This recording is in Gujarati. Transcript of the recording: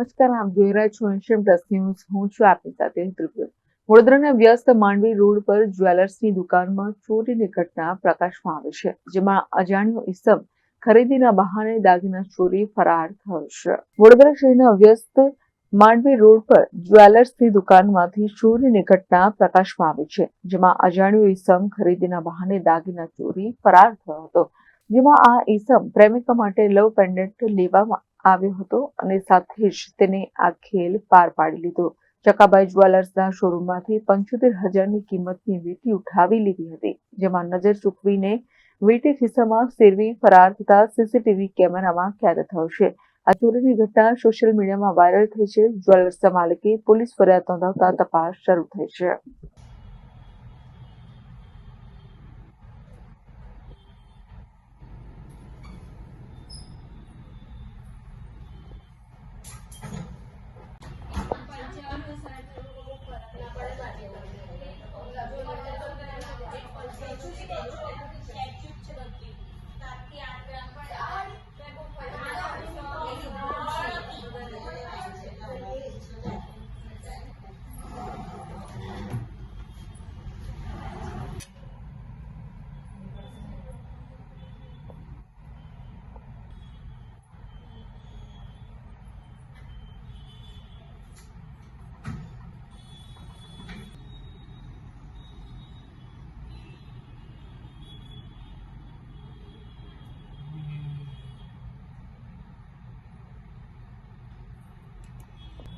નમસ્કાર આપ જોઈ રહ્યા છો એશિયન પ્લસ ન્યૂઝ. હું છું આપની સાથે ત્રિપુર વડોદરાના વ્યસ્ત માંડવી રોડ પર જ્વેલર્સની દુકાનમાં ચોરીની ઘટના પ્રકાશમાં આવી છે, જેમાં અજાણ્યો ઈસમ ખરીદીના બહાને દાગીના ચોરી ફરાર થયો છે. વડોદરા શહેરના વ્યસ્ત માંડવી રોડ પર જ્વેલર્સની દુકાનમાંથી ચોરીની ઘટના પ્રકાશમાં આવી છે, જેમાં અજાણ્યો ઈસમ ખરીદીના બહાને દાગીના ચોરી ફરાર થયો હતો, જેમાં આ ઈસમ પ્રેમિકા માટે લવ પેન્ડન્ટ લેવામાં આવ્યો હતો અને સાથે જ તેને આ ખેલ પાર પાડી લીધો. ચકાબાઈ જ્વેલર્સના શોરૂમમાંથી પંચોતેર હજારની કિંમતની વીટી ઉઠાવી લીધી હતી, જેમાં નજર ચૂકવીને વીટી ખિસ્સામાં સેરવી ફરાર થતા સીસીટીવી કેમેરામાં કેદ થયો છે. આ ચોરીની ઘટના સોશિયલ મીડિયામાં વાયરલ થઈ છે. જ્વેલર્સના માલિકે પોલીસ ફરિયાદ નોંધાવતા તપાસ શરૂ થઈ છે. 本当だ。